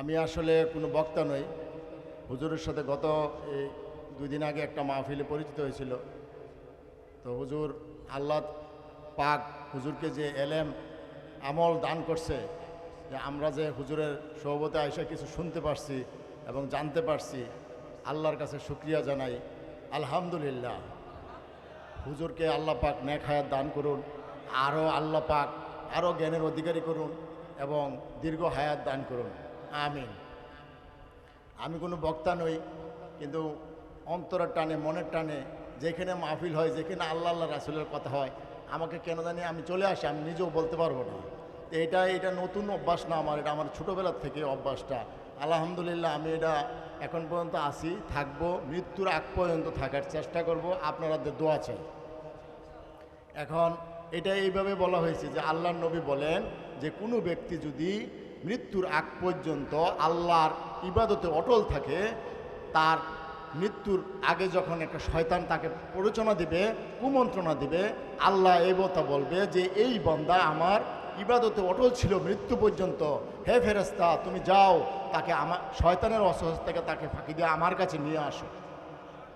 আমি আসলে কোনো বক্তা নই। হুজুরের সাথে গত এই দুদিন আগে একটা মাহফিলে পরিচিত হয়েছিল। তো হুজুর আল্লাহ পাক হুজুরকে যে এলেম, আমল দান করছে, যে আমরা যে হুজুরের সহবতে আয়সা কিছু শুনতে পারছি এবং জানতে পারছি, আল্লাহর কাছে শুক্রিয়া জানাই। আলহামদুলিল্লাহ। হুজুরকে আল্লাহ পাক নেক হায়াত দান করুন, আরও আল্লাহ পাক আরও জ্ঞানের অধিকারী করুন এবং দীর্ঘ হায়াত দান করুন। আমিন। আমি কোনো বক্তা নই, কিন্তু অন্তরের টানে, মনের টানে, যেখানে মাহফিল হয়, যেখানে আল্লাহ আল্লাহ রাসুলের কথা হয়, আমাকে কেন জানি আমি চলে আসি, আমি নিজেও বলতে পারব না। তো এটা এটা নতুন অভ্যাস না আমার, এটা আমার ছোটোবেলার থেকে অভ্যাসটা। আলহামদুলিল্লাহ, আমি এটা এখন পর্যন্ত আসি থাকব, মৃত্যুর আগ পর্যন্ত থাকার চেষ্টা করব আপনাদের দোয়া চাই। এখন, এটা এইভাবে বলা হয়েছে যে আল্লাহর নবী বলেন যে কোনো ব্যক্তি যদি মৃত্যুর আগ পর্যন্ত আল্লাহর ইবাদতে অটল থাকে, তার মৃত্যুর আগে যখন একটা শয়তান তাকে প্ররোচনা দিবে, কুমন্ত্রণা দিবে, আল্লাহ কথা বলবে যে, এই বন্দা আমার ইবাদতে অটল ছিল মৃত্যু পর্যন্ত। হে ফেরেস্তা তুমি যাও, তাকে আমার শয়তানের অসহজ থেকে তাকে ফাঁকি দিয়ে আমার কাছে নিয়ে আসো।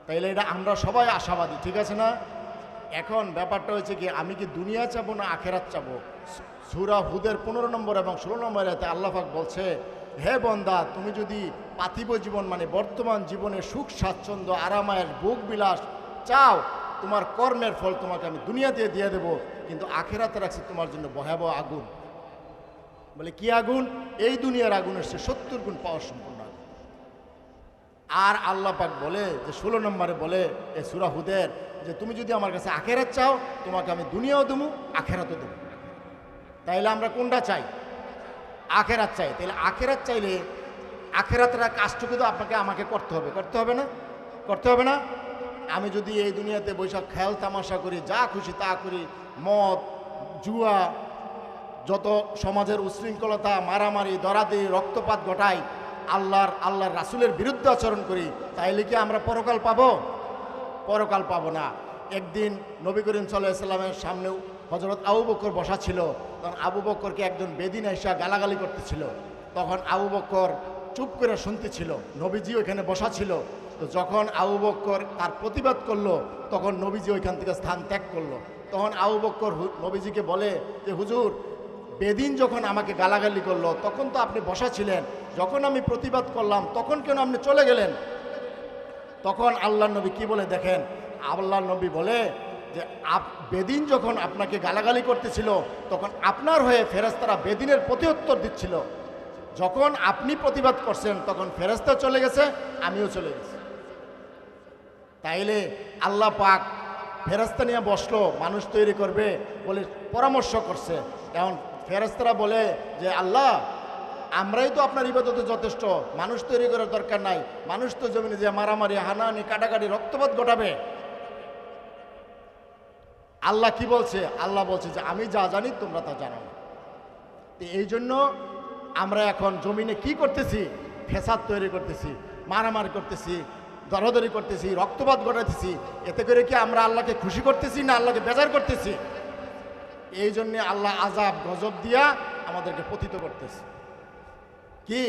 তাইলে এটা আমরা সবাই আশাবাদী, ঠিক আছে না? এখন ব্যাপারটা হয়েছে কি, আমি কি দুনিয়া চাবো না আখেরাত চাবো? সুরা হুদের পনেরো নম্বর এবং ষোলো নম্বরে আল্লাহাক বলছে, হে বন্দা, তুমি যদি পার্থিব জীবন মানে বর্তমান জীবনে সুখ, স্বাচ্ছন্দ্য, আরামায়ের বুক বিলাস চাও, তোমার কর্মের ফল তোমাকে আমি দুনিয়াতে দিয়ে দেবো, কিন্তু আখেরাতে রাখছি তোমার জন্য ভয়াবহ আগুন। বলে কি আগুন? এই দুনিয়ার আগুনের সে সত্তর গুণ পাওয়ার সম্পূর্ণ আগুন আর আল্লাহ পাক বলে, যে ষোলো নম্বরে বলে এ সুরাহুদের যে তুমি যদি আমার কাছে আখেরাত চাও, তোমাকে আমি দুনিয়াও দেবো, আখেরাতও দেবো। তাইলে আমরা কোনটা চাই? আখেরাত চাই। তাহলে আখেরাত চাইলে আখেরাতের কাজটুকু তো আপনাকে আমাকে করতে হবে। করতে হবে না? করতে হবে না? আমি যদি এই দুনিয়াতে বৈশাখ খেয়াল তামাশা করি, যা খুশি তা করি, মদ, জুয়া, যত সমাজের উশৃঙ্খলতা মারামারি দরাদি রক্তপাত ঘটাই আল্লাহর আল্লাহর রাসুলের বিরুদ্ধে আচরণ করি, তাইলে কি আমরা পরকাল পাবো? পরকাল পাব না। একদিন নবী করিম সাল্লামের সামনেও হজরত আবু বক্কর বসা ছিল, তখন আবু বক্করকে একজন বেদিন এসা গালাগালি করতেছিল। তখন আবু বক্কর চুপ করে শুনতেছিল, নবীজি ওইখানে বসা ছিল। তো যখন আবু বক্কর তার প্রতিবাদ করল, তখন নবীজি ওইখান থেকে স্থান ত্যাগ করল। তখন আবু বক্কর নবীজিকে বলে যে, হুজুর বেদিন যখন আমাকে গালাগালি করল, তখন তো আপনি বসা ছিলেন, যখন আমি প্রতিবাদ করলাম, তখন কেন আপনি চলে গেলেন? তখন আল্লাহ নবী কি বলে দেখেন? আল্লাহ নবী বলে যে, আপ, বেদিন যখন আপনাকে গালাগালি করতেছিল, তখন আপনার হয়ে ফেরেস্তারা বেদিনের প্রতিউত্তর দিচ্ছিল। যখন আপনি প্রতিবাদ করছেন, তখন ফেরেস্তা চলে গেছে, আমিও চলে গেছি। তাইলে আল্লাহ পাক ফেরেস্তা নিয়ে বসল, মানুষ তৈরি করবে বলে পরামর্শ করছে। এখন ফেরেস্তারা বলে যে, আল্লাহ, আমরাই তো আপনার ইবাদতে যথেষ্ট। মানুষ তৈরি করার দরকার নাই। মানুষ তো জমিনে যে মারামারি, হানাহানি, কাটাকাটি, রক্তপাত ঘটাবে। আল্লাহ কি বলছে? আল্লাহ বলছে যে, আমি যা জানি তোমরা তা জানো তো এই জন্য আমরা এখন জমিনে কি করতেছি? ফেসাদ তৈরি করতেছি, মারামারি করতেছি, দরদরি করতেছি, রক্তপাত ঘটাতেছি এতে করে কি আমরা আল্লাহকে খুশি করতেছি না আল্লাহকে বেজার করতেছি? এই জন্যে আল্লাহ আজাব গজব দিয়া আমাদেরকে পতিত করতেছে। কি?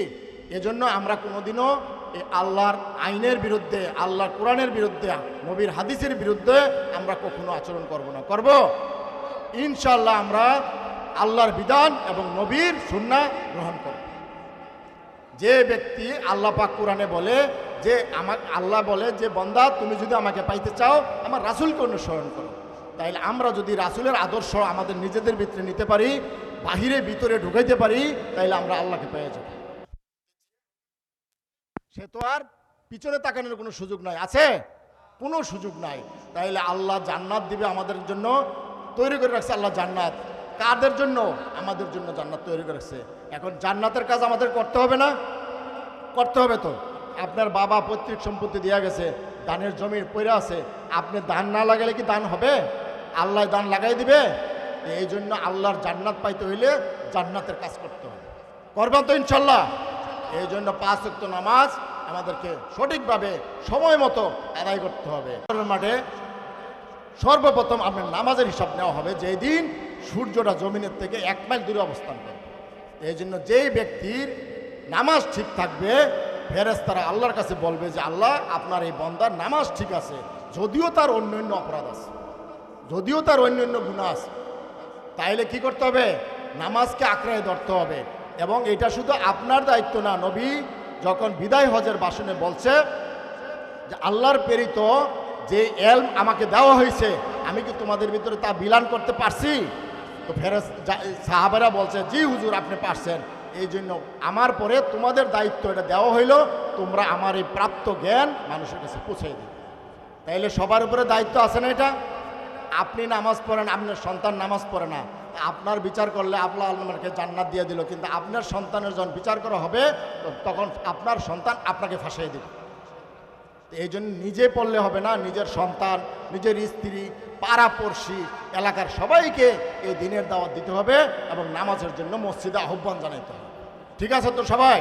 এজন্য আমরা কোনোদিনও এই আল্লাহর আইনের বিরুদ্ধে, আল্লাহর কোরআনের বিরুদ্ধে, নবীর হাদিসের বিরুদ্ধে আমরা কখনো আচরণ করব না। করব? ইনশাল্লাহ আমরা আল্লাহর বিধান এবং নবীর সুন্না গ্রহণ করব। যে ব্যক্তি আল্লাহ পাক কোরআনে বলে যে, আমার আল্লাহ বলে যে, বন্দা, তুমি যদি আমাকে পাইতে চাও, আমার রাসুলকে অনুসরণ করো। তাইলে আমরা যদি রাসুলের আদর্শ আমাদের নিজেদের ভিতরে নিতে পারি, বাহিরে, ভিতরে ঢুকাইতে পারি, তাইলে আমরা আল্লাহকে পেয়ে যাব। সে তো আর পিছনে তাকানোর কোনো সুযোগ নাই। আছে? কোনো সুযোগ নাই। তাইলে আল্লাহ জান্নাত দিবে আমাদের জন্য, তৈরি করে রাখছে আল্লাহ জান্নাত। কাদের জন্য? আমাদের জন্য জান্নাত তৈরি করে রাখছে। এখন জান্নাতের কাজ আমাদের করতে হবে না? করতে হবে তো। আপনার বাবা পৈতৃক সম্পত্তি দেওয়া গেছে দানের জমির পড়ে আছে। আপনি দান না লাগালে কি দান হবে? আল্লাহ দান লাগাই দিবে এই জন্য আল্লাহর জান্নাত পাইতে হইলে জান্নাতের কাজ করতে হবে। করবেন তো ইনশাল্লাহ? এই জন্য পাঁচ ওয়াক্ত নামাজ আমাদেরকে সঠিকভাবে সময় মতো আদায় করতে হবে। মাঠে সর্বপ্রথম আপনার নামাজের হিসাব নেওয়া হবে, যেই দিন সূর্যটা জমিনের থেকে এক মাইল দূরে অবস্থান করে এই জন্য যেই ব্যক্তির নামাজ ঠিক থাকবে ফেরেস তারা আল্লাহর কাছে বলবে যে, আল্লাহ, আপনার এই বন্দার নামাজ ঠিক আছে, যদিও তার অন্য অন্য অপরাধ আছে। যদিও তার অন্য অন্য গুণা আছে, তাইলে কি করতে হবে? নামাজকে আঁকড়ায় ধরতে হবে। এবং এটা শুধু আপনার দায়িত্ব না, নবী যখন বিদায় হজের বাসনে বলছে যে আল্লাহর প্রেরিত যে এলম আমাকে দেওয়া হয়েছে, আমি কি তোমাদের ভিতরে তা বিলান করতে পারছি? তো ফেরত সাহাবেরা বলছে, জি হুজুর, আপনি পারছেন। এই জন্য আমার পরে তোমাদের দায়িত্ব এটা দেওয়া হইল, তোমরা আমার এই প্রাপ্ত জ্ঞান মানুষের কাছে পৌঁছে দিবে। তাইলে সবার উপরে দায়িত্ব আছে না এটা? আপনি নামাজ পড়েন, আপনার সন্তান নামাজ পড়ে না। আপনার বিচার করলে আপনার আল্লাহকে জান্নাত দিয়ে দিল, কিন্তু আপনার সন্তানের যখন বিচার করা হবে তখন আপনার সন্তান আপনাকে ফাঁসিয়ে দিল এই জন্য নিজে পড়লে হবে না, নিজের সন্তান, নিজের স্ত্রী, পাড়াপড়শি, এলাকার সবাইকে এই দিনের দাওয়াত দিতে হবে এবং নামাজের জন্য মসজিদে আহ্বান জানাইতে হবে। ঠিক আছে তো সবাই?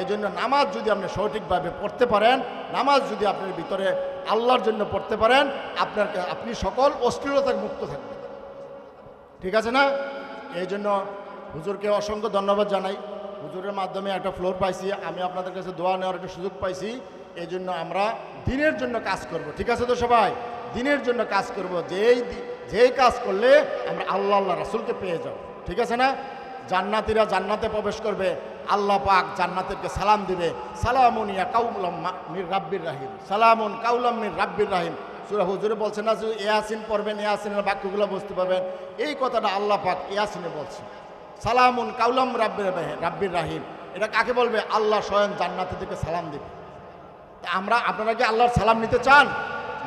এই জন্য নামাজ যদি আপনি সঠিকভাবে পড়তে পারেন নামাজ যদি আপনার ভিতরে আল্লাহর জন্য পড়তে পারেন আপনার আপনি সকল অশ্লীলতার মুক্ত থাকবেন। ঠিক আছে না? এই জন্য হুজুরকে অসংখ্য ধন্যবাদ জানাই। হুজুরের মাধ্যমে একটা ফ্লোর পাইছি, আমি আপনাদের কাছে দোয়া নেওয়ার একটা সুযোগ পাইছি। এই জন্য আমরা দিনের জন্য কাজ করব, ঠিক আছে তো সবাই? দিনের জন্য কাজ করব, যেই যেই কাজ করলে আমরা আল্লাহ আল্লাহ রাসুলকে পেয়ে যাব, ঠিক আছে না? জান্নাতিরা জান্নাতে প্রবেশ করবে আল্লাহ পাক জান্নাতেরকে সালাম দিবে। সালামুন ইয়া কাউলাম মির রাব্বির রাহিম। সালামুন কাউলাম মির রাব্বির রাহিম। সুরা হুজুরে বলছে না যে ইয়াসিন পড়বেন, ইয়াসিনের বাক্যগুলো বুঝতে পারবেন। এই কথাটা আল্লাহ পাক ইয়াসিনে বলছে। সালামুন কাউলাম রাব্বির রাব্বির রাহিম। এটা কাকে বলবে? আল্লাহ স্বয়ং জান্নাতে থেকে সালাম দিবে। আমরা আপনারা কি আল্লাহর সালাম নিতে চান?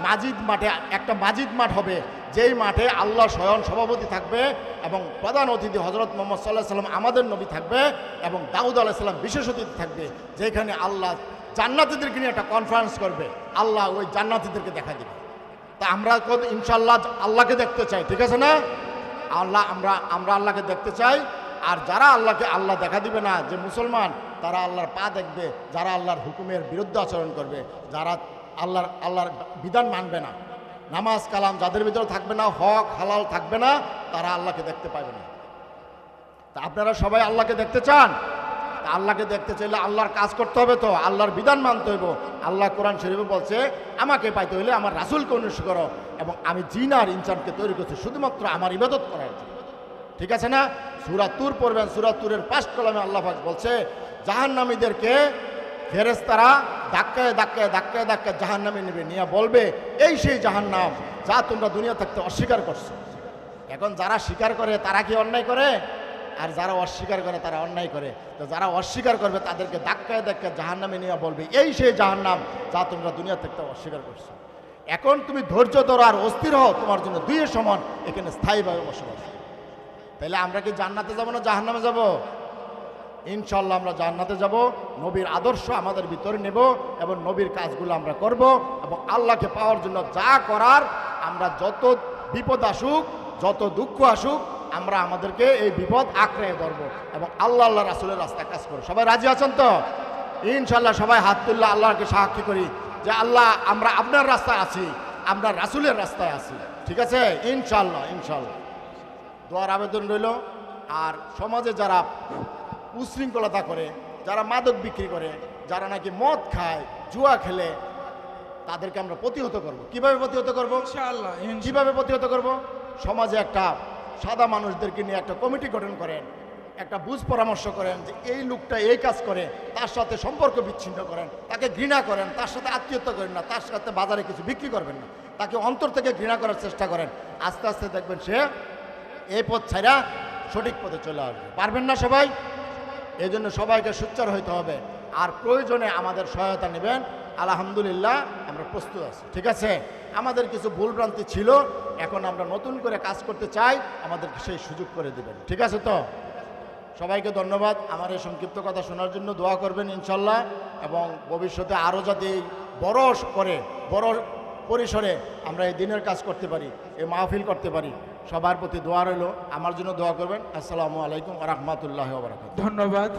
মাজিদ মাঠে, একটা মাজিদ মাঠ হবে, যেই মাঠে আল্লাহ স্বয়ং সভাপতি থাকবে এবং প্রধান অতিথি হজরত মোহাম্মদ সাল্লাহ সাল্লাম, আমাদের নবী থাকবে এবং দাউদ আলাহিসাল্লাম বিশেষ অতিথি থাকবে যেখানে আল্লাহ জান্নাতিদেরকে নিয়ে একটা কনফারেন্স করবে, আল্লাহ ওই জান্নাতিদেরকে দেখা দিবে। তা আমরা কত ইনশাল্লাহ আল্লাহকে দেখতে চাই, ঠিক আছে না? আল্লাহ, আমরা আমরা আল্লাহকে দেখতে চাই, আর যারা আল্লাহকে, আল্লাহ দেখা দিবে না, যে মুসলমান, তারা আল্লাহর পা দেখবে, যারা আল্লাহর হুকুমের বিরুদ্ধে আচরণ করবে, যারা আল্লাহর আল্লাহর বিধান মানবে না। নামাজ, কালাম যাদের ভিতরে থাকবে না, হক, হালাল থাকবে না, তারা আল্লাহকে দেখতে পাবে না। তা আপনারা সবাই আল্লাহকে দেখতে চান? তা আল্লাহকে দেখতে চাইলে আল্লাহর কাজ করতে হবে তো, আল্লাহর বিধান মানতে হইব। আল্লাহ কোরআন শরীফে বলছে, আমাকে পাইতে হইলে আমার রাসুলকে অনুসরণ করো এবং আমি জিন আর ইনসানকে তৈরি করছি, শুধুমাত্র আমার ইবাদত করার জন্য। ঠিক আছে না? সুরাত তুর পড়বেন সুরাত তুরের পাঁচ কলমে আল্লাহ বলছে, জাহান্নামীদেরকে ফেরেস্তারা ধাক্কায় ধাক্কায় ধাক্কায় ধাক্কায় জাহান্নামে নেবে। নিয়ে বলবে, এই সেই জাহান্নাম যা তোমরা দুনিয়া থাকতে অস্বীকার করছ। এখন যারা স্বীকার করে, তারা কি অন্যায় করে? আর যারা অস্বীকার করে, তারা অন্যায় করে। তো যারা অস্বীকার করবে, তাদেরকে ধাক্কায় ধাক্কায় জাহান্নামে নিয়ে বলবে, এই সেই জাহান্নাম যা তোমরা দুনিয়া থাকতে অস্বীকার করছ। এখন তুমি ধৈর্য ধরো আর অস্থির হও, তোমার জন্য দুইয়ের সমান, এখানে স্থায়ীভাবে বসবাস। তাহলে আমরা কি জান্নাতে যাব না জাহান্নামে যাব? ইনশাল্লাহ আমরা জান্নাতে যাব, নবীর আদর্শ আমাদের ভিতরে নেব এবং নবীর কাজগুলো আমরা করব এবং আল্লাহকে পাওয়ার জন্য যা করার, আমরা যত বিপদ আসুক, যত দুঃখ আসুক, আমরা আমাদেরকে এই বিপদ আঁকড়ে ধরবো এবং আল্লাহ আল্লাহ রাসুলের রাস্তায় কাজ করব। সবাই রাজি আছেন তো? ইনশাল্লাহ সবাই হাত তুললে আল্লাহকে সাক্ষী করি যে আল্লাহ, আমরা আপনার রাস্তায় আছি, আমরা রাসুলের রাস্তায় আছি, ঠিক আছে? ইনশাল্লাহ ইনশাল্লাহ দোয়ার আবেদন রইল। আর সমাজে যারা উশৃঙ্খলতা করে যারা মাদক বিক্রি করে যারা নাকি মদ খায় জুয়া খেলে তাদেরকে আমরা প্রতিহত করব। কীভাবে প্রতিহত করব? কীভাবে প্রতিহত করব? সমাজে একটা সাদা মানুষদেরকে নিয়ে একটা কমিটি গঠন করেন একটা বুঝ পরামর্শ করেন যে এই লোকটা এই কাজ করে তার সাথে সম্পর্ক বিচ্ছিন্ন করেন তাকে ঘৃণা করেন তার সাথে আত্মীয়তা করেন না তার সাথে বাজারে কিছু বিক্রি করবেন না। তাকে অন্তর থেকে ঘৃণা করার চেষ্টা করেন। আস্তে আস্তে দেখবেন সে এই পথ ছাড়া সঠিক পথে চলে আসবে। পারবেন না সবাই? এই জন্য সবাইকে সোচ্চার হইতে হবে। আর প্রয়োজনে আমাদের সহায়তা নেবেন। আলহামদুলিল্লাহ, আমরা প্রস্তুত আছি, ঠিক আছে? আমাদের কিছু ভুলভ্রান্তি ছিল, এখন আমরা নতুন করে কাজ করতে চাই, আমাদেরকে সেই সুযোগ করে দেবেন, ঠিক আছে তো? সবাইকে ধন্যবাদ। আমার এই সংক্ষিপ্ত কথা শোনার জন্য দোয়া করবেন, ইনশাল্লাহ। এবং ভবিষ্যতে আরও যাতে বড় করে, বড় পরিসরে আমরা এই দিনের কাজ করতে পারি, এই মাহফিল করতে পারি। সবার প্রতি দোয়া রইল। আমার জন্য দোয়া করবেন। আসসালামু আলাইকুম রহমতুল্লাহ ধন্যবাদ।